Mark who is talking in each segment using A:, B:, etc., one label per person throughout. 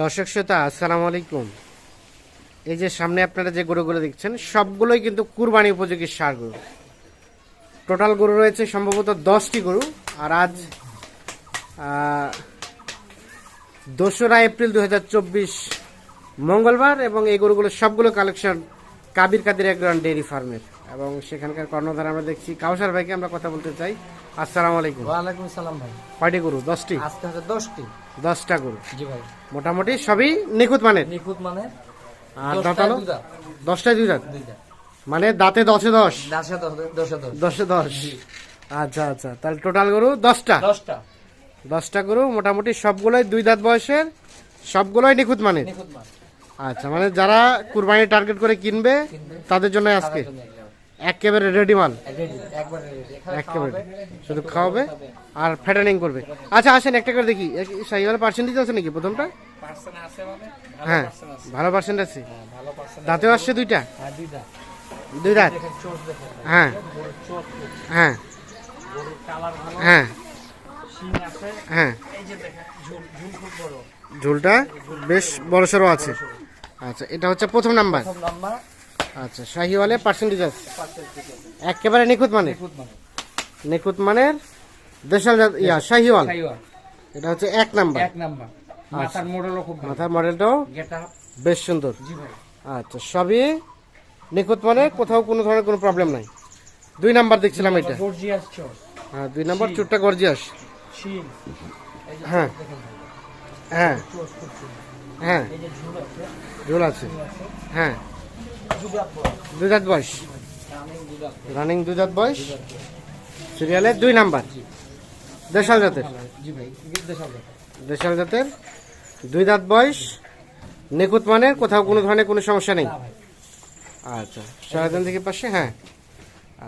A: দর্শক শ্রোতা, আসসালামু আলাইকুম। এই যে সামনে আপনারা যে গরুগুলো দেখছেন, সবগুলোই কিন্তু কুরবানি উপযোগী সার গরু। টোটাল গরু রয়েছে সম্ভবত দশটি গরু, আর আজ দোসরা এপ্রিল দু হাজার চব্বিশ মঙ্গলবার, এবং এই গরুগুলো সবগুলো কালেকশন কাবির কাদির একরান ডেয়ারি ফার্মের। এবং সেখানকার কর্ণধার আমরা দেখছি। কাউসার ভাইকে আমরা কথা বলতে চাই। আসসালামু আলাইকুম।
B: ওয়ালাইকুম সালাম ভাই।
A: কয়টি গরু? দশটি?
B: আজকে হচ্ছে দশটি।
A: দশটা গরু।
B: জি ভাই।
A: মোটামুটি সবই নিখুঁত মানের?
B: নিখুঁত মানে
A: আর দাঁতালো? দশটায় দুই দাঁত মানে দাঁতে দশে দশ?
B: দশে দশ।
A: আচ্ছা আচ্ছা। তাহলে টোটাল গরু দশটা?
B: দশটা।
A: দশটা গরু মোটামুটি সবগুলোই দুই দাঁত বয়সের সবগুলোই নিখুঁত মানে
B: মানে
A: আচ্ছা মানে যারা কুরবানি টার্গেট করে কিনবে। তাদের জন্য আজকে। একেবারে রেডি মাল।
B: একবারে
A: শুধু খাওয়াবে আর ফ্যাটানিং করবে। আচ্ছা আসেন একটা করে দেখি। সাইবার পার্সেন্টেজ আছে নাকি প্রথমটা?
B: মানে?
A: হ্যাঁ ভালো পার্সেন্ট আছে।
B: হ্যাঁ, ভালো person আছে।
A: দাঁতেও আসছে দুইটা?
B: হ্যাঁ,
A: দুই দাঁত। হ্যাঁ। হ্যাঁ। হ্যাঁ। হ্যাঁ। ঝোলটা বেশ বড় সড়ো আছে। আচ্ছা এটা হচ্ছে প্রথম নাম্বার। আচ্ছা শাহিওয়ালে পার্সেন্টেজ আছে? একেবারে নিখুঁত মানে?
B: নিখুঁত মানে।
A: মানের দেশাল ইয়া শাহিওয়াল? এটা হচ্ছে এক নাম্বার।
B: এক নাম্বার। মাথার মোড়লও খুব
A: মাথার মডেলটাও বেশ সুন্দর। আচ্ছা সবই নিখুঁত মানে কোথাও কোনো ধরনের কোনো প্রবলেম নাই। দুই নাম্বার দেখছিলাম এটা। হ্যাঁ দুই নাম্বার চুটটা গর্জিয়াস হ্যাঁ। হ্যাঁ। হ্যাঁ।
B: ঝোল আছে।
A: হ্যাঁ। দাঁত বয়স।
B: রানিং
A: দাঁত বয়স। সিরিয়ালের দুই নাম্বার দেশাল জাতের।
B: দেশাল
A: জাতের দুই দাঁত বয়স। নিখুঁত মানে কোথাও কোনো ধরনের কোনো সমস্যা নেই। আচ্ছা সারাদিন থেকে পাশে হ্যাঁ।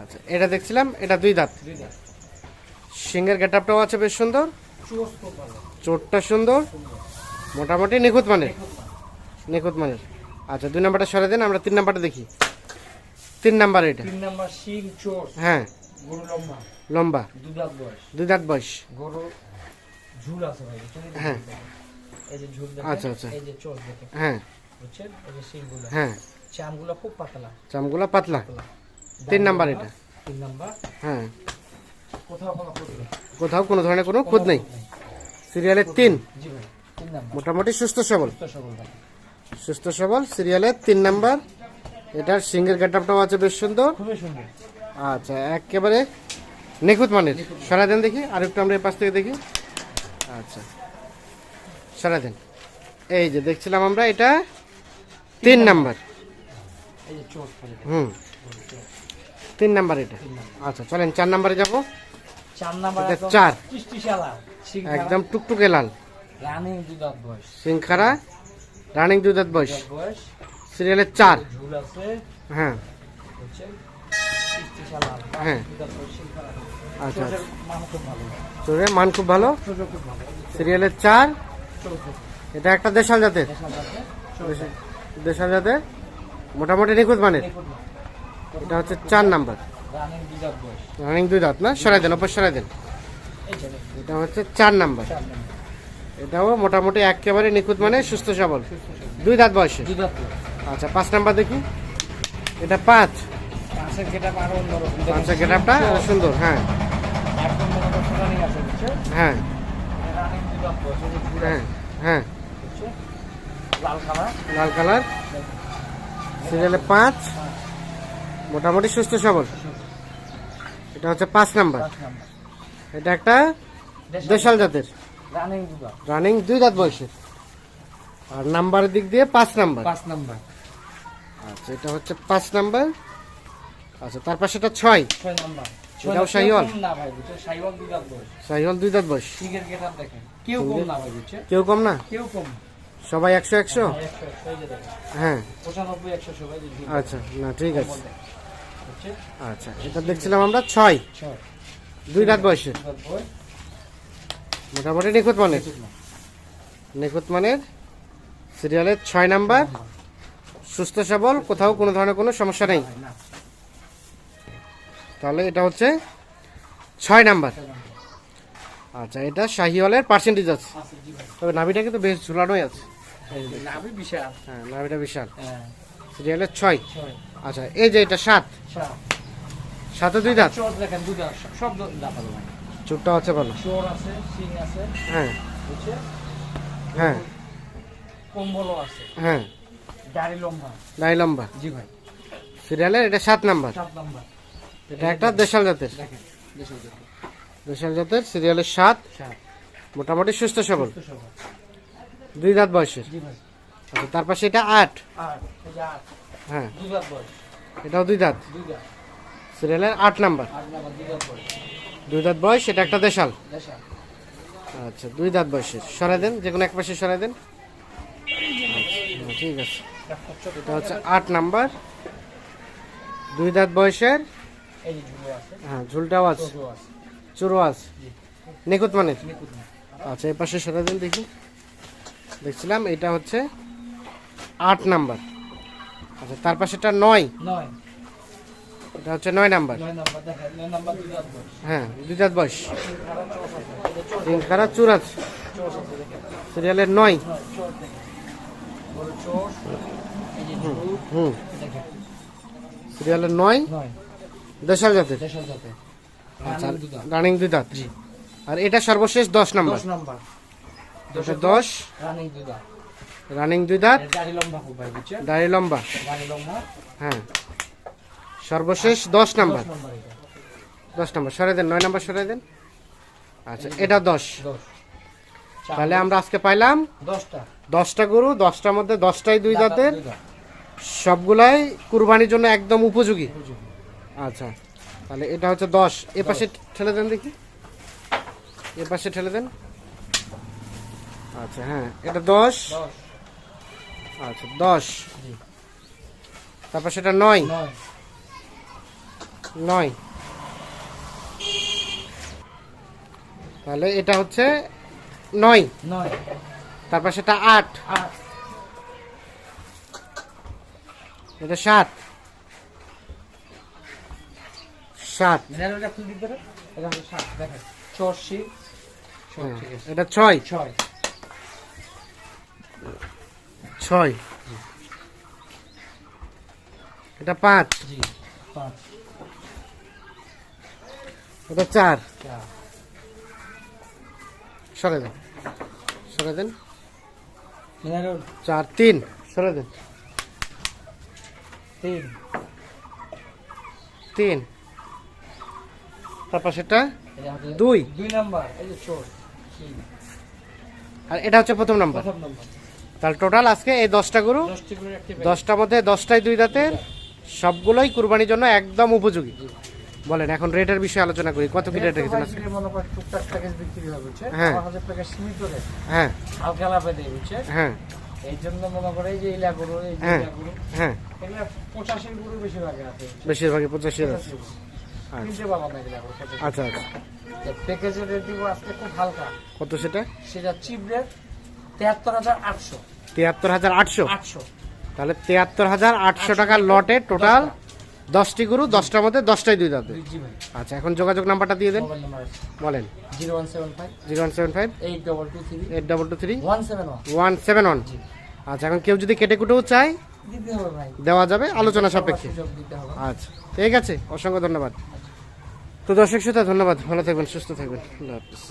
A: আচ্ছা এটা দেখছিলাম, এটা দুই দাঁত। সিংহের গেটআপটাও আছে বেশ সুন্দর। চোটটা সুন্দর। মোটামুটি নিখুঁত মানের। নিখুঁত মানের। আচ্ছা দুই নাম্বারটা সরে দেন আমরা তিন নাম্বারটা দেখি। তিন নাম্বার এটা।
B: তিন নাম্বার শিং চোর।
A: হ্যাঁ।
B: গরু লম্বা।
A: লম্বা।
B: দু দাঁত বয়স।
A: দুই দাঁত বয়স।
B: গরু ঝুল আছে ভাই?
A: হ্যাঁ।
B: এই যে ঝুল দেখেন,
A: আচ্ছা, আচ্ছা।
B: এই যে চোখ দেখেন।
A: হ্যাঁ।
B: বুঝছেন? এই যে শিংগুলো।
A: হ্যাঁ।
B: চামগুলো খুব পাতলা।
A: চামগুলা পাতলা। তিন নাম্বার এটা।
B: তিন নাম্বার।
A: হ্যাঁ।
B: কোথাও কোনো ক্ষতি নেই।
A: কোথাও কোনো ধরনের কোনো খুঁত নেই। সিরিয়ালের তিন।
B: জি ভাই তিন নাম্বার।
A: মোটামুটি সুস্থ সবল।
B: সুস্থ সবল ভাই।
A: সুস্থ সবল সিরিয়ালের তিন নাম্বার। এটার সিংহের গেটআপটাও আছে বেশ সুন্দর। আচ্ছা একেবারে নিখুঁত মানের। সারা দেন দেখি আর একটু আমরা এই পাশ থেকে দেখি। আচ্ছা সারা দেন। এই যে দেখছিলাম আমরা এটা তিন নাম্বার। হুম। তিন নাম্বার এটা। আচ্ছা চলেন চার নাম্বারে যাব।
B: চার
A: এটা
B: একদম
A: টুকটুকে লাল। সিংখারা রানিং বয়স
B: দাঁত বয়স
A: সিরিয়ালের চার হ্যাঁ। হ্যাঁ। আচ্ছা
B: চোখের
A: আচ্ছা
B: মান খুব ভালো।
A: সিরিয়ালের চার এটা একটা দেশাল জাতের। দেশাল জাতের। মোটামুটি নিখুঁত মানের। এটা হচ্ছে চার নাম্বার।
B: রানিং
A: দুই দাঁত না? সরাই দেন অপর সরাই দেন। এটা হচ্ছে চার নাম্বার। এটাও মোটামুটি একেবারে নিখুঁত মানে সুস্থ সবল। দুই দাঁত বয়সে। আচ্ছা পাঁচ নাম্বার দেখি। এটা পাঁচ।
B: পাঁচের
A: পাঁচের গেটআপটা সুন্দর হ্যাঁ? হ্যাঁ। হ্যাঁ হ্যাঁ।
B: লাল কালার।
A: সিরিয়ালে পাঁচ। মোটামুটি সুস্থ সবল। এটা হচ্ছে পাঁচ নাম্বার। এটা একটা দেশাল জাতের।
B: রানিং
A: দুই দাঁত বয়সের আর নাম্বারের দিক দিয়ে পাঁচ নাম্বার
B: পাঁচ নাম্বার
A: আচ্ছা এটা হচ্ছে পাঁচ নাম্বার আচ্ছা তার পাশে এটা ছয়
B: ছয় নাম্বার
A: এটাও
B: না ভাই দাঁত বয়স।
A: দুই দাঁত বয়স।
B: সিগের গেটআপ দেখেন। কেউ কম না ভাই
A: কেউ কম না?
B: কেউ কম।
A: সবাই একশো একশো? হ্যাঁ
B: পঁচানব্বই একশো সবাই যে ঝুল
A: আচ্ছা না ঠিক আছে। আচ্ছা এটা দেখছিলাম আমরা ছয়। দুই দাঁত
B: বয়স।
A: মোটামুটি নিখুঁত মানের। নিখুঁত মানের। সিরিয়ালের ছয় নাম্বার। সুস্থ সবল কোথাও কোনো ধরনের কোনো সমস্যা নেই। তাহলে এটা হচ্ছে ছয় নাম্বার। আচ্ছা এটা শাহিওয়ালের পার্সেন্টেজ আছে। তবে নাভিটা কিন্তু বেশ ঝুলানোই আছে।
B: নাভি বিশাল।
A: হ্যাঁ নাভিটা বিশাল।
B: হ্যাঁ।
A: সিরিয়ালের ছয়। আচ্ছা এই যে এটা সাত।
B: সাত।
A: দুই দাঁত।
B: সব দাঁত
A: চুটটা আছে বলো
B: চোর আছে সিং আছে
A: হ্যাঁ।
B: বুঝছে?
A: হ্যাঁ।
B: কম্বলও আছে।
A: হ্যাঁ।
B: দাড়ি লম্বা।
A: নাই লম্বা।
B: জি ভাই।
A: সিরিয়ালের এটা সাত নাম্বার।
B: সাত লম্বা
A: এটা একটা দেশাল জাতের।
B: দেখেন দেশের
A: দেশাল জাতের সিরিয়ালের সাত। মোটামুটি সুস্থ সবল। দুই দাঁত বয়সের। আচ্ছা তার পাশে এটা আট। হ্যাঁ। এটাও দুই দাঁত। সিরিয়ালের নাম্বার।
B: আট নাম্বার দুই দাঁত বয়স
A: এটা একটা দেশাল? আচ্ছা দুই দাঁত বয়সের। সরাই দেন যে কোনো এক পাশে সরাই দেন। আচ্ছা, ঠিক আছে। এটা হচ্ছে আট নাম্বার। দুই দাঁত বয়সের? হ্যাঁ ঝুলটাও আছে। চুরো আছে। নিখুঁত মানের। আচ্ছা এই পাশে সরাই দেন দেখি। দেখছিলাম এটা হচ্ছে আট নাম্বার। আচ্ছা তার পাশেটা নয়।
B: নয়।
A: এটা হচ্ছে নয় নাম্বার। হ্যাঁ দুই দাঁত বয়স। তিন খারা আছে। সিরিয়ালের নয়। হুম সিরিয়ালের নয়। দেশাল জাতের। আচ্ছা
B: রানিং দুই দাঁত।
A: আর এটা সর্বশেষ দশ নাম্বার।
B: দশ রানিং দুই দাঁত দাড়ি লম্বা।
A: হ্যাঁ। সর্বশেষ দশ নাম্বার।
B: দশ নাম্বার
A: সরাই দেন নয় নাম্বার সরাই দেন। আচ্ছা এটা দশ। তাহলে আমরা আজকে পাইলাম
B: দশটা।
A: গরু দশটার মধ্যে দশটাই দুই দাঁতের সবগুলাই কুরবানির জন্য একদম উপযোগী। আচ্ছা তাহলে এটা হচ্ছে দশ। এ পাশে ঠেলে দেন দেখি। এ পাশে ঠেলে দেন। আচ্ছা হ্যাঁ এটা দশ। আচ্ছা দশ। তারপর সেটা নয়।
B: নয়।
A: তাহলে এটা হচ্ছে নয়।
B: নয়।
A: তারপর সেটা আট। এটা সাত। সাত। হ্যাঁ, এটা ছয়।
B: ছয়।
A: ছয়। এটা পাঁচ।
B: পাঁচ।
A: এটা চার। সরে দেন। সরে দেন। চার তিন। সরে দেন।
B: তিন।
A: তিন। তারপর সেটা
B: এটা
A: দুই।
B: দুই নাম্বার এই যে
A: আর এটা হচ্ছে প্রথম নাম্বার। তাহলে টোটাল আজকে এই দশটা গরু দশটার মধ্যে দশটাই দুই দাঁতের সবগুলোই কুরবানির জন্য একদম উপযোগী। বলেন এখন রেটের বিষয়ে আলোচনা করি। কত কি রেট রেখেছেন আজকে
B: মনে করেন টুকটাক প্যাকেজ বিক্রি হবে বুঝছে
A: হ্যাঁ।
B: হাজার প্যাকেজ সীমিত রেট।
A: হ্যাঁ।
B: হালকা লাভে দেয় বুঝছে
A: হ্যাঁ।
B: এই জন্য মনে করে এই যে ইলা গরু এই যে
A: হ্যাঁ।
B: ইলা গরু
A: হ্যাঁ।
B: এগুলো পঁচাশির গরু বেশি ভাগে আছে।
A: বেশিরভাগই পঁচাশি হাজার
B: পঁচাশি গরু।
A: আচ্ছা।
B: কিনতে পাবো না এগুলা গরু
A: আচ্ছা আচ্ছা।
B: প্যাকেজের রেট দিব আজকে খুব হালকা।
A: কত সেটা?
B: সেটা চিপ রেট তেহাত্তর হাজার আটশো।
A: তিয়াত্তর হাজার আটশো?
B: আটশো।
A: তাহলে তিয়াত্তর হাজার আটশো টাকার লটে টোটাল দশটি গরু দশটার মধ্যে দশটাই দুই দাঁতে আচ্ছা এখন যোগাযোগ নাম্বারটা দিয়ে দেন। বলেন।
B: Zero one seven five.
A: Zero one seven five.
B: Eight double two three.
A: Eight double two three.
B: One seven one.
A: One seven one. আচ্ছা এখন কেউ যদি কেটে কুটেও চায় দেওয়া যাবে আলোচনা সাপেক্ষে। আচ্ছা ঠিক আছে অসংখ্য ধন্যবাদ। তো দর্শক শ্রোতা ধন্যবাদ। ভালো থাকবেন সুস্থ থাকবেন। আল্লাহ হাফিজ।